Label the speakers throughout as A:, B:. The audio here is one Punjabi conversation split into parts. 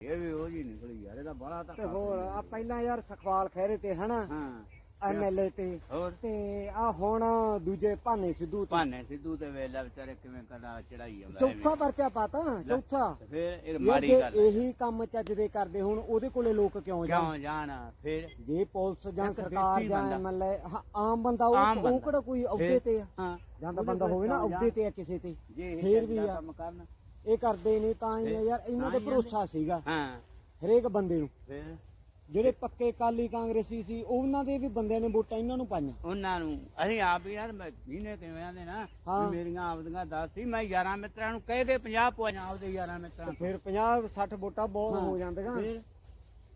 A: ਇਹ ਵੀ ਉਹ ਜੀ ਨਿਕਲੀ ਯਾਰ ਇਹਦਾ ਬੜਾ ਤਾਂ
B: ਤੇ ਹੋਰ ਆ ਪਹਿਲਾਂ ਯਾਰ ਸਖਵਾਲ ਖਹਿਰੇ ਤੇ ਹਨਾ
A: ਹਾਂ।
B: ਐਮਐਲਏ ਤੇ।
A: ਹੋਰ?
B: ਤੇ ਆ ਹੁਣ ਦੂਜੇ ਭਾਨੇ ਸਿੱਧੂ ਤੇ।
A: ਭਾਨੇ ਸਿੱਧੂ ਤੇ ਵੇਲਾ ਵਿਚਾਰੇ ਕਿਵੇਂ ਕਦਾ ਚੜਾਈ ਆਉਂਦਾ
B: ਚੌਥਾ ਪਰਚਾ ਪਾਤਾ ਚੌਥਾ।
A: ਤੇ ਫਿਰ ਇਹ
B: ਯਾਰ
A: ਮਾੜੀ
B: ਜੇ
A: ਗੱਲ ਹੈ।
B: ਇਹੀ ਕੰਮ ਚੱਜ ਦੇ ਕਰਦੇ ਹੁਣ ਉਹਦੇ ਕੋਲੇ ਲੋਕ ਕਿਉਂ ਜਾਣ?
A: ਕਿਉਂ ਜਾਣਾ? ਫਿਰ
B: ਜੇ ਪੁਲਿਸ ਜਾਂ ਸਰਕਾਰ ਜਾਂ। ਐਮਐਲਏ ਆਮ ਬੰਦਾ
A: ਆਮ
B: ਉਹ ਕਿਹੜਾ ਕੋਈ ਅਹੁਦੇ ਤੇ ਆ? ਜਾਂ ਬੰਦਾ ਹੋਵੇ ਨਾ ਅਹੁਦੇ ਤੇ ਆ ਕਿਸੇ ਤੇ। ਫੇਰ ਵੀ ਆ।
A: ਕੰਮ ਕਰਨ
B: ਇਹ ਕਰਦੇ ਨੇ ਤਾਂ ਹੀ ਆ ਯਾਰ ਇਹਨਾਂ
A: ਤਾਂ
B: ਭਰੋਸਾ ਸੀਗਾ।
A: ਹਾਂ।
B: ਹਰੇਕ ਬੰਦੇ ਨੂੰ।
A: ਫਿਰ?
B: ਜਿਹੜੇ ਪੱਕੇ ਕਾਲੀ ਕਾਂਗਰਸੀ ਸੀ ਉਹਨਾਂ ਦੇ ਵੀ ਬੰਦਿਆਂ ਨੇ ਵੋਟਾਂ ਇਹਨਾਂ ਨੂੰ ਪਾਈਆਂ।
A: ਉਹਨਾਂ ਨੂੰ। ਅਸੀਂ ਆਪ ਹੀ ਯਾਰ ਮੈਂ ਜਿਹਨੇ ਕਿਵੇਂ ਆਂਦੇ ਨਾ
B: ਹਾਂ।
A: ਮੇਰੀਆਂ ਆਪਦੀਆਂ ਦੱਸ ਸੀ ਮੈਂ 11 ਮਿੱਤਰਾਂ ਨੂੰ ਕਹਿ ਦੇ 50 ਪੁਆਇਆਂ ਆਪਦੇ 11 ਮਿੱਤਰਾਂ
B: ਤੇ ਫਿਰ 50 60 ਵੋਟਾਂ ਬਹੁਤ
A: ਹਾਂ।
B: ਜਾਂਦੀਆਂ।
A: ਫਿਰ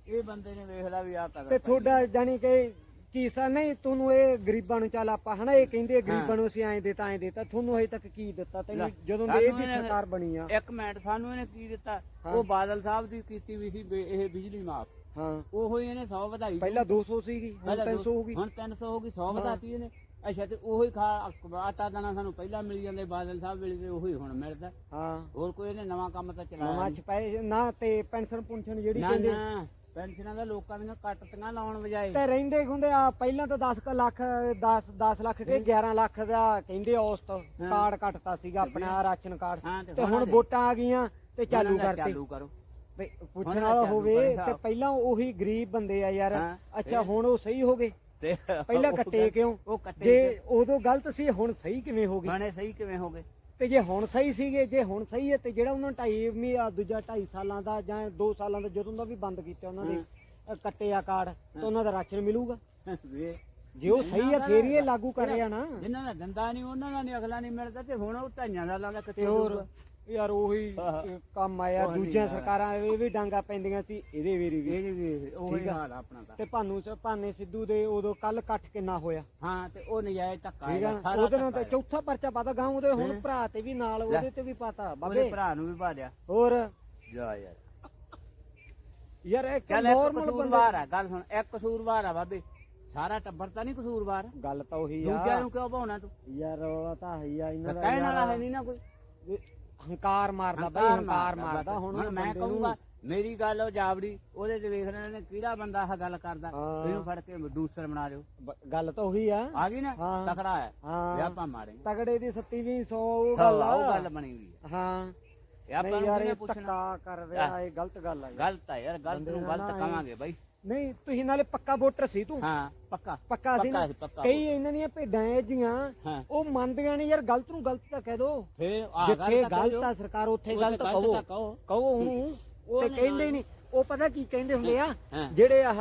A: ਇਹ ਬੰਦੇ ਨੇ ਵੇਖ ਲਾ ਵੀ ਆ ਕਰ
B: ਤੇ ਤੁਹਾਡਾ ਜਾਨੀ ਕਿ ਕੀਸਾ? ਨਹੀਂ ਤੁਹਾਨੂੰ ਇਹ ਗਰੀਬਾਂ ਨੂੰ ਚੱਲ ਆਪਾਂ ਹਨਾ ਇਹ ਕਹਿੰਦੇ ਆ ਗਰੀਬਾਂ ਨੂੰ ਅਸੀਂ ਐਂ ਦਿੱਤਾ ਐਂ ਦਿੱਤਾ। ਤੁਹਾਨੂੰ ਹਜੇ ਤੱਕ ਕੀ ਦਿੱਤਾ? ਤੈਨੂੰ ਜਦੋਂ ਦੀ ਇਹਦੀ ਸਰਕਾਰ ਬਣੀ ਆ।
A: ਇੱਕ ਮਿੰਟ ਸਾਨੂੰ ਇਹਨੇ ਕੀ ਦਿੱਤਾ। ਉਹ ਬਾਦਲ ਸਾਹਿਬ ਦੀ ਕੀਤੀ ਵੀ ਸੀ ਬੇ- ਇਹ ਬਿਜਲੀ ਮਾਫ।
B: ਹਾਂ।
A: ਉਹੋ ਹੀ ਇਹਨੇ 100 ਵਧਾਈ।
B: ਪਹਿਲਾਂ 200 ਸੀਗੀ ਹੁਣ
A: ਪਹਿਲਾਂ
B: 300 ਹੋ ਗਈ
A: ਹੁਣ 300 ਹੋ ਗਈ 100 ਵਧਾਤੀ ਇਹਨੇ। ਅੱਛਾ ਤੇ ਉਹੀ ਖਾ ਆਟਾ ਦਾਣਾ ਸਾਨੂੰ ਪਹਿਲਾਂ ਮਿਲ ਜਾਂਦੇ ਬਾਦਲ ਸਾਹਿਬ ਵੇਲੇ ਤੇ ਉਹੀ ਹੁਣ ਮਿਲਦਾ।
B: ਹਾਂ।
A: ਹੋਰ ਕੋਈ ਇਹਨੇ ਨਵਾਂ ਕੰਮ ਤਾਂ ਚਲਾਇਆ
B: ਨਵਾਂ ਨਾ ਤੇ ਪੈਨਸ਼ਨ ਪੁੰਸ਼ਨ ਜਿਹੜੀ
A: ਨਾ
B: ਕਹਿੰਦੇ
A: ਨਾ। ਪੈਨਸ਼ਨਾਂ ਦਾ ਲੋਕਾਂ ਦੀਆਂ ਕੱਟਤੀਆਂ ਲਾਉਣ ਵਜਾਏ
B: ਤੇ ਰਹਿੰਦੇ ਹੁੰਦੇ ਆ ਪਹਿਲਾਂ ਤਾਂ 10 ਲੱਖ 10 10 ਲੱਖ ਕੇ 11 ਲੱਖ ਦਾ ਕਹਿੰਦੇ ਔਸਤ ਕਾਰਡ ਕੱਟਤਾ ਸੀਗਾ ਆਪਣਾ ਰਾਸ਼ਨ ਕਾਰਡ।
A: ਤੇ
B: ਤੇ
A: ਹੁਣ
B: ਹੁਣ ਵੋਟਾਂ ਆ ਗਈਆਂ ਤੇ ਚਾਲੂ ਕਰਤੇ।
A: ਚਾਲੂ ਕਰੋ।
B: ਤੇ ਪੁੱਛਣ
A: ਹੁਣ
B: ਵਾਲਾ ਹੋਵੇ ਤੇ। ਪਹਿਲਾਂ ਉਹੀ ਗਰੀਬ ਬੰਦੇ ਆ ਯਾਰ। ਅੱਛਾ ਹੁਣ ਉਹ ਸਹੀ ਹੋ ਗਏ?
A: ਤੇ
B: ਪਹਿਲਾਂ ਕੱਟੇ ਕਿਉਂ? ਜੇ ਉਦੋਂ ਗਲਤ ਸੀ ਹੁਣ ਸਹੀ ਕਿਵੇਂ ਹੋ ਗਏ
A: ਬਾਣੇ ਸਹੀ ਕਿਵੇਂ ਹੋ ਗਏ?
B: ਤੇ ਜੇ ਹੁਣ ਸਹੀ ਸੀਗੇ ਜੇ ਹੁਣ ਸਹੀ ਹੈ ਤੇ ਜਿਹੜਾ ਉਹਨਾਂ ਢਾਈ ਮੀ ਆ ਦੂਜਾ 2.5 ਸਾਲਾਂ ਦਾ ਜਾਂ 2 ਸਾਲਾਂ ਦਾ ਜਦੋਂ ਦਾ ਵੀ ਬੰਦ ਕੀਤਾ ਉਹਨਾਂ ਅ, ਕੱਟੇ ਆ ਕਾਰਡ ਤੇ ਉਹਨਾਂ ਦਾ ਰਾਸ਼ਨ ਮਿਲੂਗਾ।
A: ਵੇ
B: ਜੇ ਉਹ ਸਹੀ ਹੈ ਫੇਰ ਹੀ ਇਹ ਲਾਗੂ ਕਰ ਰਿਹਾ ਨਾ।
A: ਜਿਨ੍ਹਾਂ ਦਾ ਦੰਦਾ ਨਹੀਂ ਉਹਨਾਂ ਦਾ ਨਹੀਂ ਅਗਲਾ ਨਹੀਂ ਮਿਲਦਾ ਤੇ ਹੁਣ ਉਹ ਢਾਈਆਂ ਦਾ ਲਾਉਂਦਾ
B: ਤੇ
A: ਕਿੱਥੇ
B: ਹੋਰ
A: ਹੋਊਗਾ?
B: ਯਾਰ ਉਹੀ ਕੰਮ ਆਇਆ
A: ਉਹ
B: ਦੂਜੀਆਂ
A: ਯਾਰ।
B: ਸਰਕਾਰਾਂ ਇਹ ਵੀ ਡਾਂਗਾ ਪੈਂਦੀਆਂ ਸੀ ਇਹਦੇ ਵੇਰੀ ਵੀ
A: ਇਹ ਵੀ ਉਹੀ
B: ਠੀਕ ਆ।
A: ਹਾਲ ਆ ਆਪਣਾ ਤਾਂ।
B: ਤੇ ਭਾਨੂ ਚ ਭਾਨੇ ਸਿੱਧੂ ਦੇ ਉਦੋਂ ਕੱਲ ਕੱਟ ਕਿੰਨਾ ਹੋਇਆ?
A: ਹਾਂ ਤੇ ਉਹ ਨਜਾਇਜ਼ ਧੱਕਾ
B: ਠੀਕ ਆ?
A: ਹੈਗਾ,
B: ਨਾ?
A: ਸਾਰਾ
B: ਉਹਦੇ ਨਾਲ
A: ਧੱਕਾ
B: ਤੇ ਚੌਥਾ ਪਰਚਾ ਪਾਤਾ ਗਾਂ ਉਹਦੇ ਹੁਣ
A: ਹੈਂ?
B: ਭਰਾ ਤੇ ਵੀ ਨਾਲ
A: ਲੈ।
B: ਉਹਦੇ ਤੇ ਵੀ ਪਾਤਾ
A: ਉਹਦੇ
B: ਬਾਬੇ।
A: ਭਰਾ ਨੂੰ ਵੀ ਭਾਲਿਆ
B: ਹੋਰ?
A: ਜਾ ਯਾਰ।
B: ਯਾਰ ਇੱਕ
A: ਚੱਲ ਇੱਕ
B: ਨਾਰਮਲ
A: ਕਸੂਰਵਾਰ ਆ ਗੱਲ ਸੁਣ ਇੱਕ ਕਸੂਰਵਾਰ ਆ ਬਾਬੇ। ਸਾਰਾ ਟੱਬਰ ਤਾਂ ਨਹੀਂ ਕਸੂਰਵਾਰ।
B: ਗੱਲ ਤਾਂ ਉਹੀ
A: ਦੂਜਿਆਂ
B: ਆ
A: ਨੂੰ ਕਿਉਂ ਭਾਉਣਾ ਤੂੰ?
B: ਯਾਰ ਰੌਲਾ ਤਾਂ ਹੈ ਆ ਇਹਨਾਂ ਦਾ
A: ਕਹਿਣ। ਵਾਲਾ ਹੈ ਨਹੀਂ ਨਾ ਕੋਈ।
B: ਹੰਕਾਰ ਮਾਰਦਾ ਬਈ ਹੰਕਾਰ ਮਾਰਦਾ ਹੁਣ
A: ਮੈਂ ਕਹੂੰਗਾ ਮੇਰੀ ਗੱਲ ਉਹ ਜਾਵੜੀ ਉਹਦੇ ਤੇ ਵੇਖ ਲੈਣੇ ਨੇ ਕਿਹੜਾ ਬੰਦਾ ਆਹ ਗੱਲ ਕਰਦਾ। ਇਹਨੂੰ ਫੜ ਕੇ ਦੂਸਰ ਬਣਾ ਦਿਓ।
B: ਬ- ਗੱਲ ਤਾਂ ਉਹੀ ਆ।
A: ਆ ਗਈ ਨਾ। ਤਕੜਾ ਹੈ।
B: ਹਾਂ।
A: ਵਿਆਪਾ ਮਾਰੇ।
B: ਤਗੜੇ ਦੀ ਸੱਤੀ ਵੀ 100 ਉਹ
A: ਗੱਲ
B: ਆ।
A: ਉਹ ਗੱਲ ਬਣੀ ਹੋਈ ਹੈ।
B: ਹਾਂ।
A: ਇਹ ਆਪਾਂ ਨੂੰ
B: ਇਹ
A: ਪੁੱਛਣਾ?
B: ਕਰ ਰਿਹਾ ਇਹ ਗਲਤ ਗੱਲ ਆ।
A: ਗਲਤ ਹੈ ਯਾਰ ਗਲਤ ਨੂੰ ਗਲਤ
B: ਇਹ-
A: ਕਵਾਂਗੇ ਬਾਈ।
B: ਨਹੀਂ ਤੁਸੀਂ ਨਾਲੇ ਪੱਕਾ ਵੋਟਰ ਸੀ ਤੂੰ।
A: ਹਾਂ ਪੱਕਾ।
B: ਪੱਕਾ ਸੀ ਨਾ?
A: ਪੱਕਾ ਸੀ, ਪੱਕਾ
B: ਕਈ ਇਹਨਾਂ ਦੀਆਂ ਭੇਡਾਂ ਇਹ ਜੀਆਂ
A: ਹਾਂ।
B: ਉਹ ਮੰਨਦੀਆਂ ਨਹੀਂ ਯਾਰ ਗਲਤ ਨੂੰ ਗਲਤ ਤਾਂ ਕਹਿ ਦੋ।
A: ਫੇਰ ਆ
B: ਜਿੱਥੇ ਗਲਤ ਆ ਸਰਕਾਰ ਉੱਥੇ ਗਲਤ ਕਹੋ।
A: ਕਹੋ।
B: ਕਹੋ ਉਹਨੂੰ
A: ਉਹ
B: ਤੇ
A: ਨੀ
B: ਕਹਿੰਦੇ ਨਹੀਂ ਉਹ ਪਤਾ ਕੀ ਕਹਿੰਦੇ ਹੁੰਦੇ ਆ?
A: ਹਾਂ।
B: ਜਿਹੜੇ ਆਹ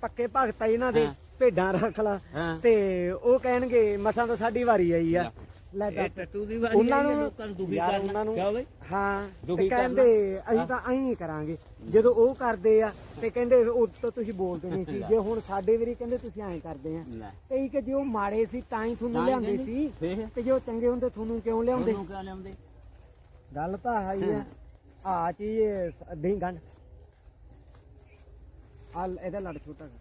B: ਪੱਕੇ ਭਗਤ ਆ ਇਹਨਾਂ ਦੇ
A: ਹਾਂ।
B: ਭੇਡਾਂ ਰੱਖ ਲਾ।
A: ਹਾਂ।
B: ਤੇ ਉਹ ਕਹਿਣਗੇ ਮਸਾਂ ਤਾਂ ਸਾਡੀ ਵਾਰੀ ਆਈ ਆ। ਲੈ
A: ਇਹ
B: ਦੱਸ।
A: ਟੱਟੂ ਦੀ ਵਾਰੀ
B: ਉਹਨਾਂ
A: ਆਈ ਹੈ,
B: ਨੂੰ
A: ਲੋਕਾਂ ਨੂੰ ਦੁਖੀ
B: ਯਾਰ
A: ਕਰਨਾ।
B: ਉਹਨਾਂ ਨੂੰ
A: ਕਿਉਂ ਬਈ?
B: ਹਾਂ
A: ਦੁਖੀ
B: ਤੇ ਕਹਿੰਦੇ ਅਸੀਂ ਤਾਂ ਐਂ ਹੀ ਕਰਾਂਗੇ ਜਦੋਂ ਉਹ ਕਰਦੇ ਆ ਤੇ ਕਹਿੰਦੇ ਉਹ ਤਾਂ ਤੁਸੀਂ ਬੋਲਦੇ ਨਹੀਂ ਸੀ। ਜੇ ਹੁਣ ਸਾਡੇ ਵੀਰੀ ਕਹਿੰਦੇ ਤੁਸੀਂ ਐਂ ਕਰਦੇ ਆ।
A: ਲੈ।
B: ਤੇ ਇਹ ਕਿ ਜੇ ਉਹ ਮਾੜੇ ਸੀ ਤਾਂ ਹੀ ਤੁਹਾਨੂੰ
A: ਕਹਿੰਦੇ।
B: ਸੀ।
A: ਫੇਰ?
B: ਤੇ ਜੇ ਉਹ ਚੰਗੇ ਹੁੰਦੇ ਤੁਹਾਨੂੰ ਕਿਉਂ ਲਿਆਉਂਦੇ?
A: ਉਹਨੂੰ ਕਿਉਂ ਲਿਆਉਂਦੇ?
B: ਗੱਲ ਤਾਂ ਹੈ ਹੀ ਆ। ਆ ਚੀਜ਼ ਆ ਇਹਦਾ ਲੜ ਛੋਟਾ ਕਰ